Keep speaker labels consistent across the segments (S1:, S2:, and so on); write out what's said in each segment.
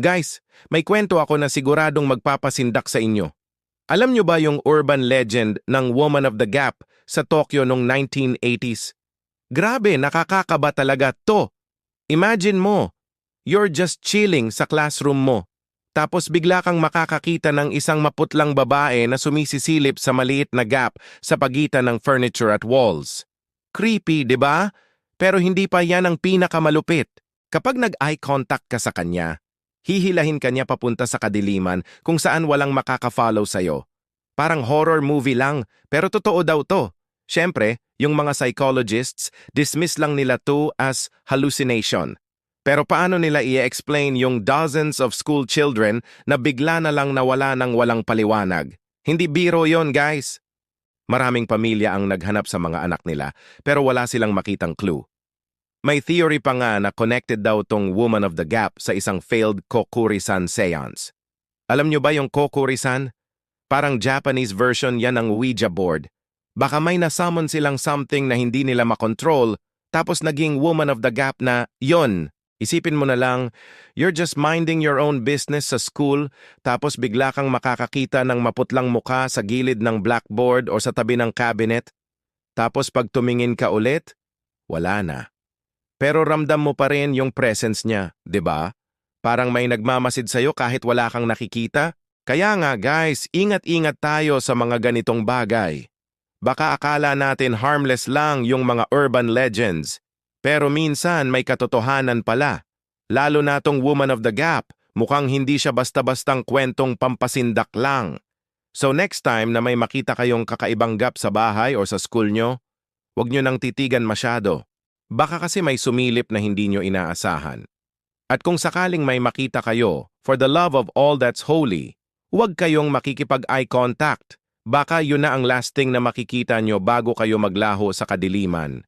S1: Guys, may kwento ako na siguradong magpapasindak sa inyo. Alam nyo ba yung urban legend ng Woman of the Gap sa Tokyo noong 1980s? Grabe, nakakakaba talaga to. Imagine mo, you're just chilling sa classroom mo. Tapos bigla kang makakakita ng isang maputlang babae na sumisisilip sa maliit na gap sa pagitan ng furniture at walls. Creepy, di ba? Pero hindi pa yan ang pinakamalupit. Kapag nag-eye contact ka sa kanya, hihilahin ka niya papunta sa kadiliman kung saan walang makaka-follow sa'yo. Parang horror movie lang, pero totoo daw to. Siyempre, yung mga psychologists, dismiss lang nila to as hallucination. Pero paano nila i-explain yung dozens of school children na bigla na lang nawala ng walang paliwanag? Hindi biro yon guys. Maraming pamilya ang naghanap sa mga anak nila, pero wala silang makitang clue. May theory pa nga na connected daw tong Woman of the Gap sa isang failed Kokuri-san seance. Alam nyo ba yung Kokuri-san? Parang Japanese version yan ng Ouija board. Baka may nasummon silang something na hindi nila makontrol, tapos naging Woman of the Gap na yon. Isipin mo na lang, you're just minding your own business sa school, tapos bigla kang makakakita ng maputlang muka sa gilid ng blackboard o sa tabi ng cabinet. Tapos pag tumingin ka ulit, wala na. Pero ramdam mo pa rin yung presence niya, 'di ba? Parang may nagmamasid sa'yo kahit wala kang nakikita. Kaya nga guys, ingat-ingat tayo sa mga ganitong bagay. Baka akala natin harmless lang yung mga urban legends. Pero minsan may katotohanan pala. Lalo na tong Woman of the Gap, mukhang hindi siya basta-bastang kwentong pampasindak lang. So next time na may makita kayong kakaibang gap sa bahay o sa school nyo, huwag nyo nang titigan masyado. Baka kasi may sumilip na hindi nyo inaasahan. At kung sakaling may makita kayo, for the love of all that's holy, huwag kayong makikipag-eye contact. Baka yun na ang last thing na makikita nyo bago kayo maglaho sa kadiliman.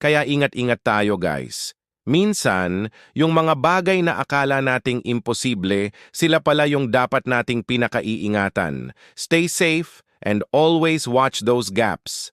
S1: Kaya ingat-ingat tayo guys. Minsan, yung mga bagay na akala nating imposible, sila pala yung dapat nating pinakaiingatan. Stay safe and always watch those gaps.